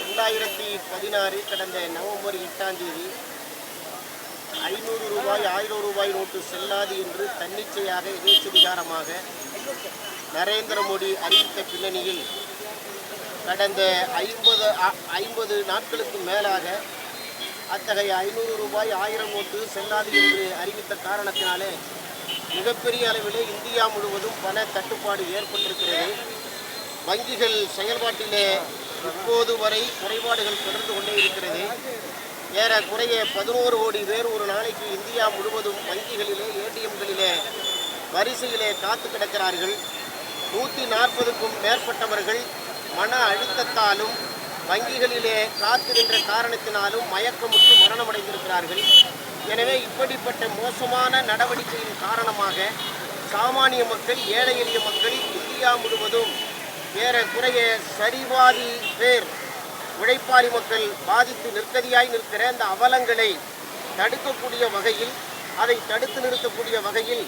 ரெண்டாயிரத்தி பதினாறு கடந்த நவம்பர் எட்டாம் தேதி ஐநூறு ரூபாய் ஆயிரம் ரூபாய் நோட்டு செல்லாது என்று தன்னிச்சையாக எதேச்சதிகாரமாக நரேந்திர மோடி அறிவித்த பின்னணியில் கடந்த ஐம்பது ஐம்பது நாட்களுக்கு மேலாக அத்தகைய ஐநூறு ரூபாய் ஆயிரம் நோட்டு செல்லாது என்று அறிவித்த காரணத்தினாலே மிகப்பெரிய அளவிலே இந்தியா முழுவதும் பண தட்டுப்பாடு ஏற்பட்டிருக்கிறது. வங்கிகள் செயல்பாட்டிலே இப்போது வரை குறைபாடுகள் தொடர்ந்து கொண்டே இருக்கிறது. ஏறக்குறைய பதினோரு கோடி பேர் ஒரு நாளைக்கு இந்தியா முழுவதும் வங்கிகளிலே ஏடிஎம்களிலே வரிசையிலே காத்து கிடக்கிறார்கள். நூற்றி நாற்பதுக்கும் மேற்பட்டவர்கள் மன அழுத்தத்தாலும் வங்கிகளிலே காத்து நின்ற காரணத்தினாலும் மயக்கமுற்று மரணமடைந்திருக்கிறார்கள். எனவே இப்படிப்பட்ட மோசமான நடவடிக்கையின் காரணமாக சாமானிய மக்கள் ஏழை எளிய மக்கள் இந்தியா முழுவதும் ஏறக்குறைய சரிபாதி பேர் உழைப்பாளி மக்கள் பாதித்து நிற்கதியாய் நிற்கிற அந்த அவலங்களை தடுக்கக்கூடிய வகையில் அதை தடுத்து நிறுத்தக்கூடிய வகையில்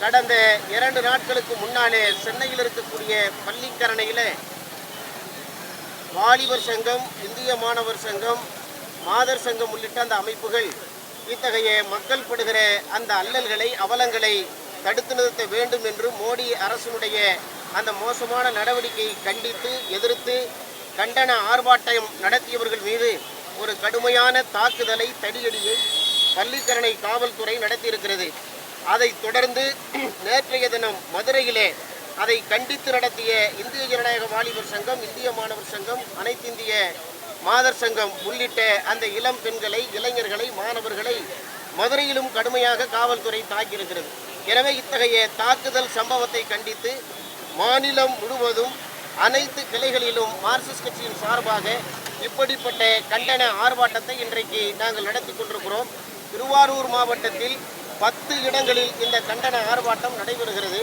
கடந்த இரண்டு நாட்களுக்கு முன்னாலே சென்னையில் இருக்கக்கூடிய பள்ளிக்கரணையில் வாலிபர் சங்கம் இந்திய மாணவர் சங்கம் மாதர் சங்கம் உள்ளிட்ட அந்த அமைப்புகள் இத்தகைய மக்கள் படுகிற அந்த அல்லல்களை அவலங்களை தடுத்து நிறுத்த வேண்டும் என்று மோடி அரசினுடைய அந்த மோசமான நடவடிக்கையை கண்டித்து எதிர்த்து கண்டன ஆர்ப்பாட்டம் நடத்தியவர்கள் மீது ஒரு கடுமையான தாக்குதலை தடியடியை பள்ளிக்கரணை காவல்துறை நடத்தியிருக்கிறது. அதைத் தொடர்ந்து நேற்றைய தினம் மதுரையிலே அதை கண்டித்து நடத்திய இந்திய ஜனநாயக வாலிபர் சங்கம் இந்திய மாணவர் சங்கம் அனைத்திந்திய மாதர் சங்கம் உள்ளிட்ட அந்த இளம் பெண்களை இளைஞர்களை மாணவர்களை மதுரையிலும் கடுமையாக காவல்துறை தாக்கியிருக்கிறது. எனவே இத்தகைய தாக்குதல் சம்பவத்தை கண்டித்து மாநிலம் முழுவதும் அனைத்து கிளைகளிலும் மார்க்சிஸ்ட் கட்சியின் சார்பாக இப்படிப்பட்ட கண்டன ஆர்ப்பாட்டத்தை இன்றைக்கு நாங்கள் நடத்தி கொண்டிருக்கிறோம். திருவாரூர் மாவட்டத்தில் பத்து இடங்களில் இந்த கண்டன ஆர்ப்பாட்டம் நடைபெறுகிறது.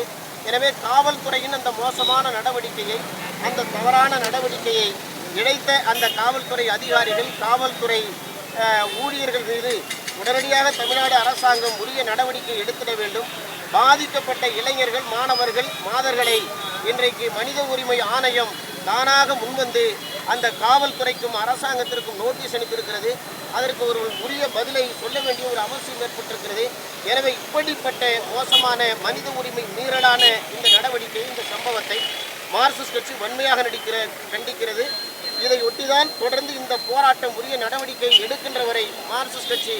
எனவே காவல்துறையின் அந்த மோசமான நடவடிக்கையை அந்த தவறான நடவடிக்கையை இழைத்த அந்த காவல்துறை அதிகாரிகள் காவல்துறை ஊழியர்கள் மீது உடனடியாக தமிழ்நாடு அரசாங்கம் உரிய நடவடிக்கை எடுத்திட வேண்டும். பாதிக்கப்பட்ட இளைஞர்கள் மாணவர்கள் மாதர்களை இன்றைக்கு மனித உரிமை ஆணையம் தானாக முன்வந்து அந்த காவல்துறைக்கும் அரசாங்கத்திற்கும் நோட்டீஸ் அனுப்பியிருக்கிறது. அதற்கு ஒரு உரிய பதிலை சொல்ல வேண்டிய ஒரு அவசியம் ஏற்பட்டிருக்கிறது. எனவே இப்படிப்பட்ட மோசமான மனித உரிமை மீறலான இந்த நடவடிக்கை இந்த சம்பவத்தை மார்க்சிஸ்ட் கட்சி வன்மையாக நடிக்கிற கண்டிக்கிறது. இதை ஒட்டிதான் தொடர்ந்து இந்த போராட்டம் உரிய நடவடிக்கை எடுக்கின்ற வரை மார்க்சிஸ்ட் கட்சி